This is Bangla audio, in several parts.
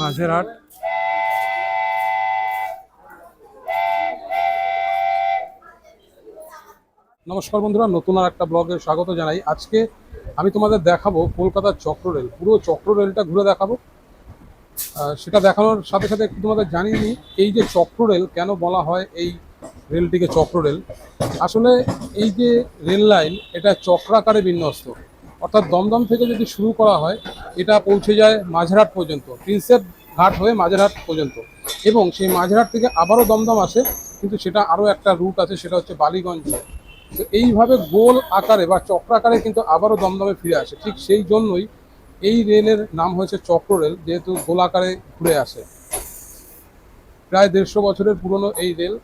মাঝেরহাট নমস্কার বন্ধুরা, নতুন আর একটা ব্লগে স্বাগত জানাই। আজকে আমি তোমাদের দেখাবো কলকাতার চক্র রেল। পুরো চক্র রেলটা ঘুরে দেখাবো। সেটা দেখানোর সাথে সাথে একটু তোমাদের জানিয়ে নিই, এই যে চক্র রেল, কেন বলা হয় এই রেলটিকে চক্র রেল? আসলে এই যে রেল লাইন, এটা চক্রাকারে বিন্যস্ত। অর্থাৎ দমদম থেকে যদি শুরু করা হয়, এটা পৌঁছে যায় মাঝেরহাট পর্যন্ত, প্রিন্সেপ ঘাট হয়ে মাঝেরহাট পর্যন্ত। এবং সেই মাঝেরহাট থেকে আবারও দমদম আসে, কিন্তু সেটা আরও একটা রুট আছে, সেটা হচ্ছে বালিগঞ্জ। তো এইভাবে গোল আকারে বা চক্রাকারে কিন্তু আবারও দমদমে ফিরে আসে। ঠিক সেই জন্যই এই রেলের নাম হয়েছে চক্র রেল, যেহেতু গোল আকারে ঘুরে আসে। প্রায় দেড়শো বছরের পুরনো এই রেল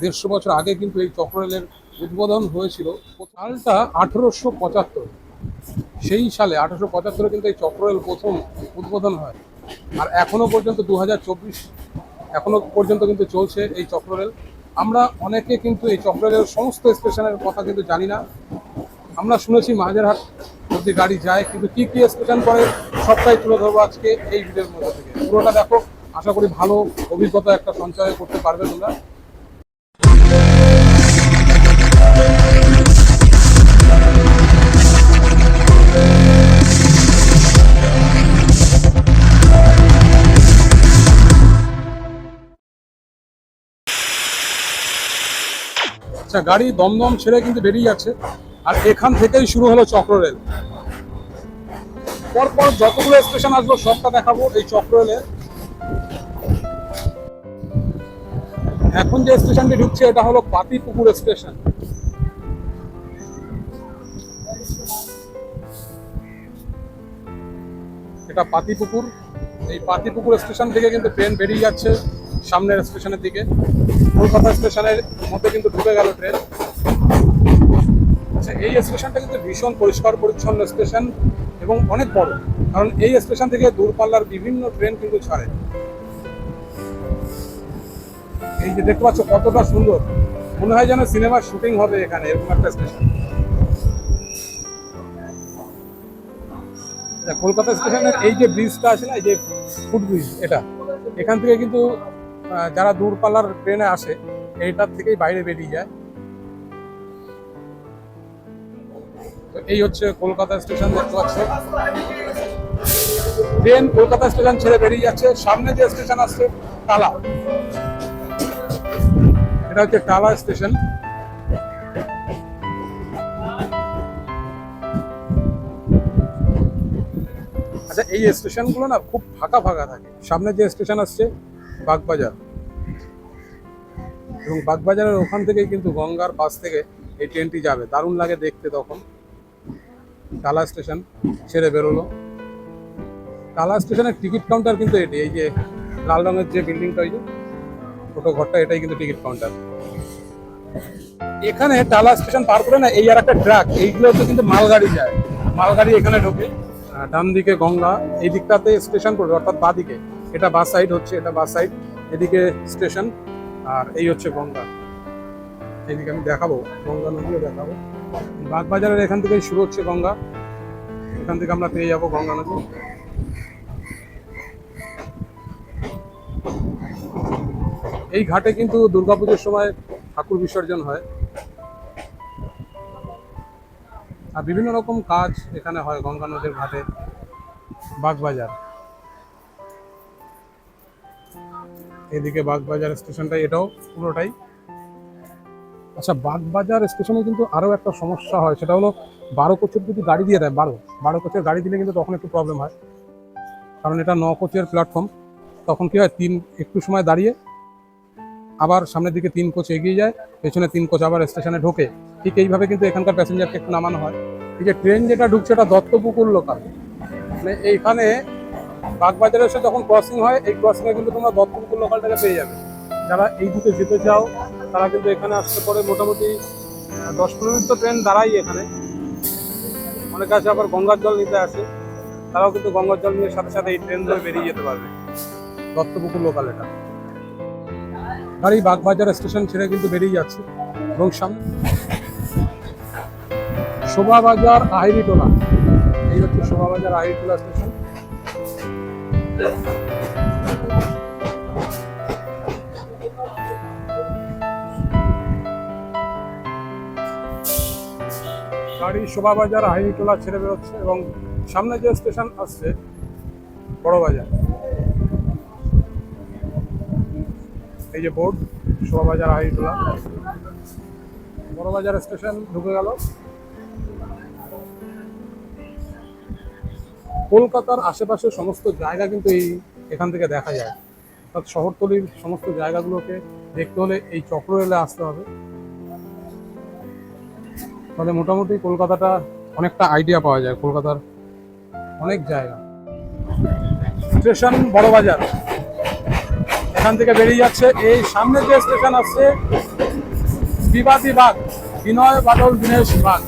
দেড়শো বছর আগে কিন্তু এই চক্র রেলের উদ্বোধন হয়েছিল। সালটা আঠেরোশো পঁচাত্তর। সেই সালে আঠেরোশো পঁচাত্তরে কিন্তু এই চক্র রেল প্রথম উদ্বোধন হয়। আর এখনও পর্যন্ত দু হাজার চব্বিশ, এখনও পর্যন্ত কিন্তু চলছে এই চক্র রেল আমরা অনেকে কিন্তু এই চক্র রেলের সমস্ত স্টেশনের কথা কিন্তু জানি না। আমরা শুনেছি মাঝেরহাট অব্দি গাড়ি যায়, কিন্তু কি কি স্টেশন পরে সবটাই তুলে ধরবো আজকে এই ভিডিওর মধ্যে থেকে। পুরোটা দেখো, আশা করি ভালো অভিজ্ঞতা একটা সঞ্চয় করতে পারবে তোমরা। আচ্ছা গাড়ি দমদম ছেড়ে কিন্তু বেরিয়ে যাচ্ছে। আর এখান থেকেই শুরু হলো চক্র রেল পরপর যতগুলো স্টেশন আসব সবটা দেখাবো এই চক্র রেলের এখন যে স্টেশনটি ঢুকছে, এটা হলো পাতিপুকুর স্টেশন। এটা পাতিপুকুর। এই পাতিপুকুর স্টেশন থেকে কিন্তু ট্রেন বেরিয়ে যাচ্ছে। সামনের স্টেশনের দিকে। কলকাতা স্টেশনের মধ্যে কিন্তু ঢুকে গেল ট্রেন আচ্ছা এই স্টেশনটা কিন্তু ভীষণ পরিষ্কার, পরিচ্ছন্ন স্টেশন এবং অনেক বড়। কারণ এই স্টেশন থেকে দূরপাল্লার বিভিন্ন ট্রেন কিন্তু ছাড়ে। এই যে দেখতে পাচ্ছ কতটা সুন্দর। মনে হয় যেন সিনেমার শুটিং হবে এখানে, এরকম একটা স্টেশন। কলকাতা স্টেশনের এই যে ব্রিজটা আছে না, এই যে ফুট ব্রিজ এটা, এখান থেকে কিন্তু যারা দূরপাল্লার ট্রেনে আসে, এইটার থেকেই বাইরে বেরিয়ে যায়। তো এই হচ্ছে কলকাতা স্টেশন দেখতে পাচ্ছ ট্রেন কলকাতা স্টেশন ছেড়ে বেরিয়ে যাচ্ছে। সামনে যে স্টেশন আসছে, টালা। এটা হচ্ছে টালা স্টেশন। আচ্ছা এই স্টেশনগুলো না খুব ফাঁকা ফাঁকা থাকে। সামনে যে স্টেশন আসছে বাগবাজার। এবং বাগবাজারের ওখান থেকেই কিন্তু গঙ্গার পাশ থেকে এই ট্রেনটি যাবে। দারুণ লাগে দেখতে তখন। টালা স্টেশন ছেড়ে বেরোলো। টালা স্টেশনের টিকিট কাউন্টার কিন্তু এটি, এই যে লাল রঙের যে বিল্ডিংটা ওই যে, ছোট ঘরটা, এটাই কিন্তু টিকিট কাউন্টার এখানে টালা স্টেশন পার করে না, এই আর একটা ট্রাক, এইগুলো তো কিন্তু মালগাড়ি যায়। মালগাড়ি এখানে ঢোকে ডান দিকে গঙ্গা, এই দিকটাতে স্টেশন পড়বে অর্থাৎ বাঁ দিকে। এটা বাস সাইড হচ্ছে, এটা বাস সাইড। এদিকে স্টেশন, আর এই হচ্ছে গঙ্গা। এইদিকে আমি দেখাবো, গঙ্গা নদীও দেখাবো। বাগবাজারের এখান থেকেই শুরু হচ্ছে গঙ্গা। এখান থেকে আমরা পেয়ে যাব গঙ্গা নদী। এই ঘাটে কিন্তু দুর্গাপুজোর সময় ঠাকুর বিসর্জন হয়। আর বিভিন্ন রকম কাজ এখানে হয় গঙ্গা নদীর ঘাটে, বাগবাজার। এদিকে বাগবাজার স্টেশনটা এটাও পুরোটাই। আচ্ছা বাগবাজার স্টেশনে কিন্তু আরও একটা সমস্যা হয়, সেটা হলো বারো কোচের যদি গাড়ি দিয়ে দেয়, বারো বারো কোচের গাড়ি দিলে কিন্তু তখন একটু প্রবলেম হয়। কারণ এটা ন কোচের প্ল্যাটফর্ম তখন কী হয়, তিন, একটু সময় দাঁড়িয়ে আবার সামনের দিকে তিন কোচ এগিয়ে যায়, পেছনে তিন কোচ আবার স্টেশনে ঢোকে। ঠিক এইভাবে কিন্তু এখানকার প্যাসেঞ্জারকে একটু নামানো হয়। এই যে ট্রেন যেটা ঢুকছে, এটা দত্তপুকুর লোকাল মানে এইখানে বাগবাজারের এসে যখন ক্রসিং হয়, এই ক্রসিংয়ে কিন্তু তোমরা দত্তপুকুর লোকালটাকে পেয়ে যাবে। যারা এই দিকে যেতে চাও, তারা কিন্তু এখানে আসতে পারে মোটামুটি দশ পনেরো তো ট্রেন দাঁড়াই এখানে। অনেকে আছে আবার গঙ্গার জল নিতে আসে। তারাও কিন্তু গঙ্গার জল নিয়ে সাথে সাথে এই ট্রেন ধরে বেরিয়ে যেতে পারবে। দত্তপুকুর লোকাল এটা। গাড়ি বাগবাজার স্টেশন ছেড়ে কিন্তু বেরিয়ে যাচ্ছে। এবং সামনে শোভাবাজার আহিরিটোলা। এই হচ্ছে শোভাবাজার আহিরিটোলা স্টেশন গাড়ি শোভাবাজার হাইটোলা ছেড়ে বেরোচ্ছে এবং সামনে যে স্টেশন আসছে, বড় বাজার। এই যে বোর্ড শোভাবাজার হাইটোলা বড় বাজার স্টেশন ঢুকে গেল। কলকাতার আশেপাশে সমস্ত জায়গা কিন্তু এই এখান থেকে দেখা যায়। অর্থাৎ শহরতলির সমস্ত জায়গাগুলোকে দেখতে হলে এই চক্র রেলে আসতে হবে। তাহলে মোটামুটি কলকাতাটা অনেকটা আইডিয়া পাওয়া যায়, কলকাতার অনেক জায়গা। স্টেশন বড়বাজার। এখান থেকে বেরিয়ে যাচ্ছে, এই সামনে যে স্টেশন আছে, বিবাদী বাঘ বিনয় বাদল দীনেশ বাগ।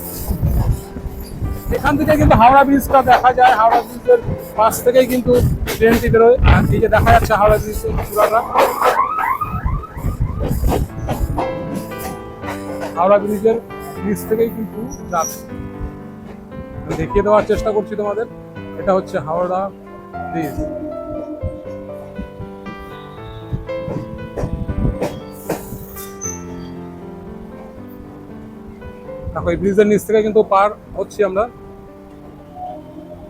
এখান থেকে কিন্তু হাওড়া ব্রিজটা দেখা যায়। হাওড়া ব্রিজের পাশ থেকেই কিন্তু ট্রেনটি বেরোয়। আর যে দেখা যাচ্ছে হাওড়া ব্রিজের চূড়াটা। হাওড়া ব্রিজের ব্রিজ থেকেই কিন্তু যাচ্ছে। দেখিয়ে দেওয়ার চেষ্টা করছি তোমাদের। এটা হচ্ছে হাওড়া ব্রিজ দেখো, এই ব্রিজের নিচ থেকে কিন্তু পার হচ্ছি আমরা।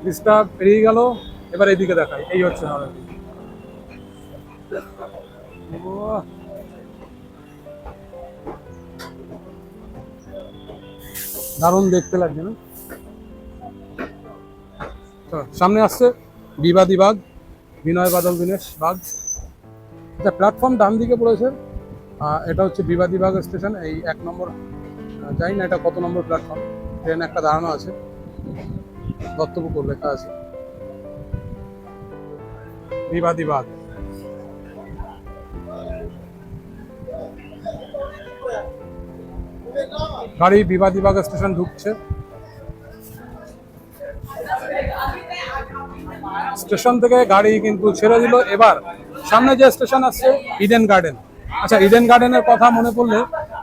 ব্রিজটা পেরিয়ে গেল, এবার এইদিকে দেখাই, এই হচ্ছে ব্রিজ। দারুণ দেখতে লাগছে না? সামনে আসছে বিবাদী বাঘ, বিনয় বাদল দীনেশ বাঘ। এটা প্ল্যাটফর্ম ডান দিকে পড়েছে এটা হচ্ছে বিবাদী বাঘ স্টেশন, এই এক নম্বর জানি না এটা কত নম্বর প্ল্যাটফর্ম, ট্রেন একটা দাঁড়ানো আছে। দত্তপুকুর লেখা আছে বিবাদী বাগ গাড়ি বিবাদী বাগ স্টেশন ঢুকছে। স্টেশন থেকে গাড়ি কিন্তু ছেড়ে দিল। এবার সামনে যে স্টেশন আছে ইডেন গার্ডেন আচ্ছা ইডেন গার্ডেনের কথা মনে পড়লে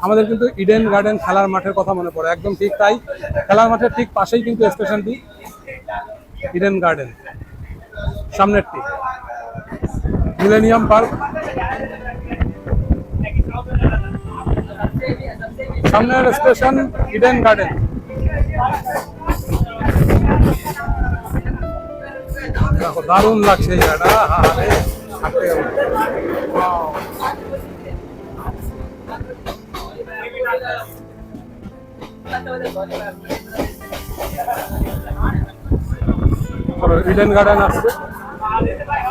আমাদের কিন্তু ইডেন গার্ডেন খেলার মাঠের কথা মনে পড়ে। একদম ঠিক তাই। খেলার মাঠের ঠিক পাশেই কিন্তু স্টেশনটি। ইডেন গার্ডেন সামনেরটি মিলেনিয়াম পার্ক সামনের স্টেশন ইডেন গার্ডেন দেখো দারুণ লাগছে এই জায়গাটা. তারপর ইডেন গার্ডেন আসছে।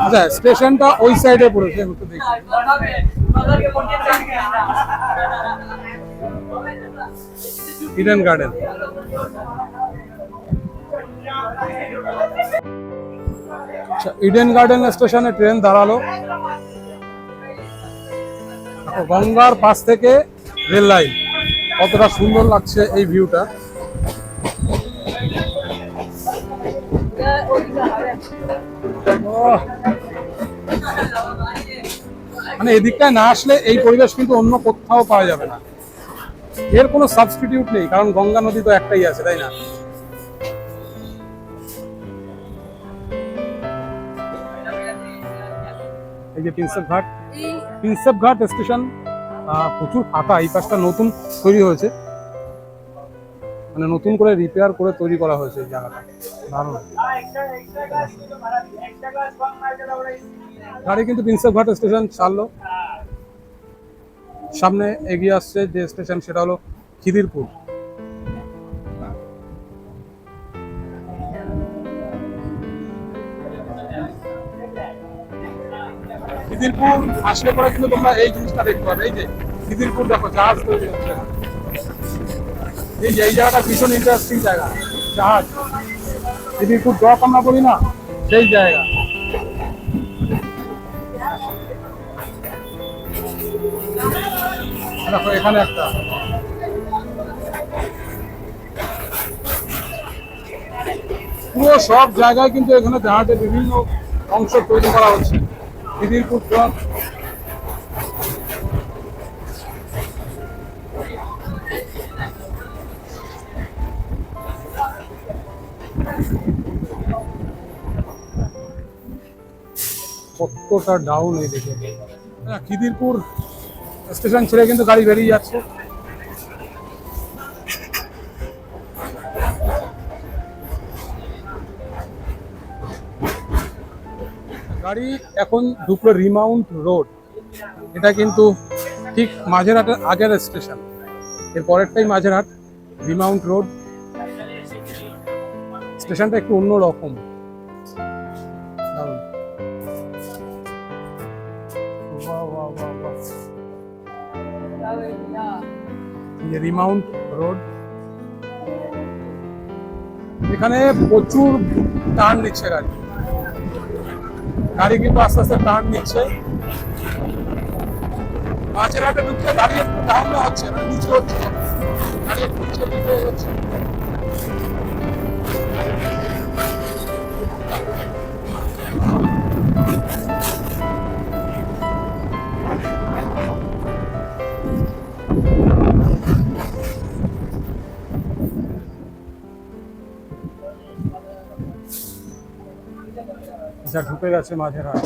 আচ্ছা স্টেশনটা ওই সাইডে পড়েছে একটু দেখি। ইডেন গার্ডেন আচ্ছা ইডেন গার্ডেন স্টেশনে ট্রেন দাঁড়াল। গঙ্গার পাশ থেকে রেল লাইন। কতটা সুন্দর লাগছে এই ভিউটা মানে এদিকটায় না আসলে এই পরিবেশ কিন্তু অন্য কোথাও পাওয়া যাবে না। এর কোনো সাবস্টিটিউট নেই, কারণ গঙ্গা নদী তো একটাই আছে, তাই না? এই যে প্রিন্সেপ ঘাট প্রিন্সেপ ঘাট স্টেশন প্রচুর ফাঁকা, এই পাশটা নতুন তৈরি হয়েছে। মানে নতুন করে রিপেয়ার করে তৈরি করা হয়েছে এই জায়গাটা। গাড়ি কিন্তু প্রিন্সেপ ঘাট স্টেশন ছাড়লো সামনে এগিয়ে আসছে যে স্টেশন, সেটা হলো খিদিরপুর। খিদিরপুর আসলে পরে কিন্তু তোমরা এই জিনিসটা দেখতে পাবে। এই যে খিদিরপুর দেখো, জাহাজ তৈরি হচ্ছে। এই যে এই জায়গাটা ভীষণ ইন্টারেস্টিং জায়গা। জাহাজ। খিদিরপুর ডক আমরা বলি না, সেই জায়গা। দেখো, এখানে একটা। পুরো সব জায়গায় কিন্তু এখানে জাহাজের বিভিন্ন অংশ তৈরি করা হচ্ছে। খিদিরপুর ডক কতটা ডাউন হয়ে দিকে হ্যাঁ, খিদিরপুর স্টেশন ছেড়ে কিন্তু গাড়ি বেরিয়ে যাচ্ছে। গাড়ি এখন ঢুকলো রিমাউন্ট রোড এটা কিন্তু ঠিক মাঝেরহাটের আগের স্টেশনের পরেরটাই মাঝেরহাট রিমাউন্ট রোড স্টেশনটা একটু অন্য রিমাউন্ট রোড। এখানে প্রচুর টার্ন নিচ্ছে গাড়ি। গাড়ি কিন্তু আস্তে আস্তে টার্ন নিচ্ছে। মাঝের হাটে ঢুকতে গাড়ি ডাউন হচ্ছে মানে নিচে হচ্ছে গাড়ি নিচে হচ্ছে। যা ঢুকে গেছে মাঝের হাট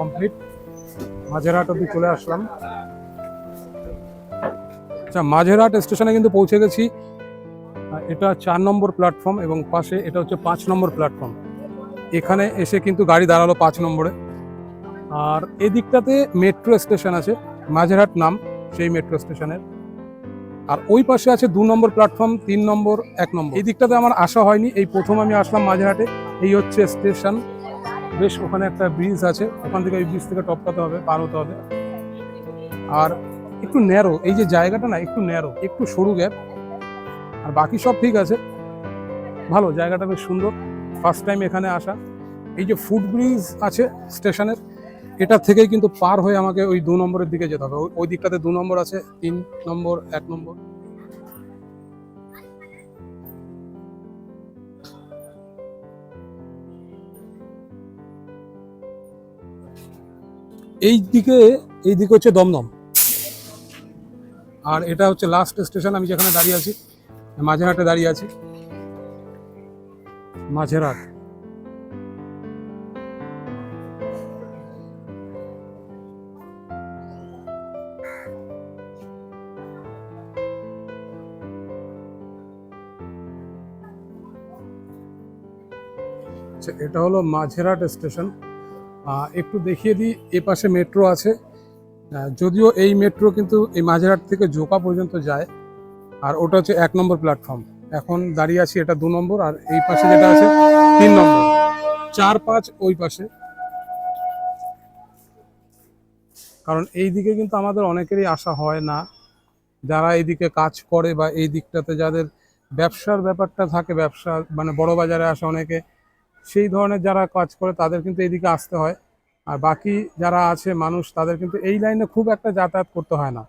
কমপ্লিট মাঝেরহাট অব্দি চলে আসলাম। আচ্ছা মাঝেরহাট স্টেশনে কিন্তু পৌঁছে গেছি। এটা চার নম্বর প্ল্যাটফর্ম এবং পাশে এটা হচ্ছে পাঁচ নম্বর প্ল্যাটফর্ম এখানে এসে কিন্তু গাড়ি দাঁড়াল পাঁচ নম্বরে। আর এদিকটাতে মেট্রো স্টেশন আছে, মাঝেরহাট নাম সেই মেট্রো স্টেশনের আর ওই পাশে আছে দু নম্বর প্ল্যাটফর্ম তিন নম্বর, এক নম্বর। এই দিকটাতে আমার আসা হয়নি, এই প্রথম আমি আসলাম মাঝেরহাটে। এই হচ্ছে স্টেশন বেশ ওখানে একটা ব্রিজ আছে, ওখান থেকে ওই ব্রিজ থেকে টপকাতে হবে, পার হতে হবে। আর একটু ন্যারো এই যে জায়গাটা না একটু ন্যারো একটু সরু গ্যাপ আর বাকি সব ঠিক আছে। ভালো, জায়গাটা বেশ সুন্দর। ফার্স্ট টাইম এখানে আসা। এই যে ফুট ব্রিজ আছে স্টেশনের, এটা থেকেই কিন্তু পার হয়ে আমাকে ওই দু নম্বরের দিকে যেতে হবে। ওই- ওই দিকটাতে দু নম্বর আছে, তিন নম্বর, এক নম্বর। এই দিকে এই দিকে হচ্ছে দমদম। আর এটা হচ্ছে লাস্ট স্টেশন আমি যেখানে দাঁড়িয়ে আছি। মাঝেরহাটে দাঁড়িয়ে আছি। মাঝেরহাট। আচ্ছা এটা হলো মাঝেরহাট স্টেশন। একটু দেখিয়ে দিই, এ পাশে মেট্রো আছে। যদিও এই মেট্রো কিন্তু এই মাঝেরহাট থেকে জোকা পর্যন্ত যায়। আর ওটা হচ্ছে এক নম্বর প্ল্যাটফর্ম এখন দাঁড়িয়ে আছি এটা দু নম্বর আর এই পাশে যেটা আছে, তিন নম্বর। চার পাঁচ ওই পাশে। কারণ এই দিকে কিন্তু আমাদের অনেকেরই আসা হয় না। যারা এইদিকে কাজ করে বা এই দিকটাতে যাদের ব্যবসার ব্যাপারটা থাকে, ব্যবসা মানে বড় বাজারে আসে অনেকে, সেই ধরনের যারা কাজ করে তাদের কিন্তু এইদিকে আসতে হয়। আর বাকি যারা আছে মানুষ, তাদের কিন্তু এই লাইনে খুব একটা যাতায়াত করতে হয় না।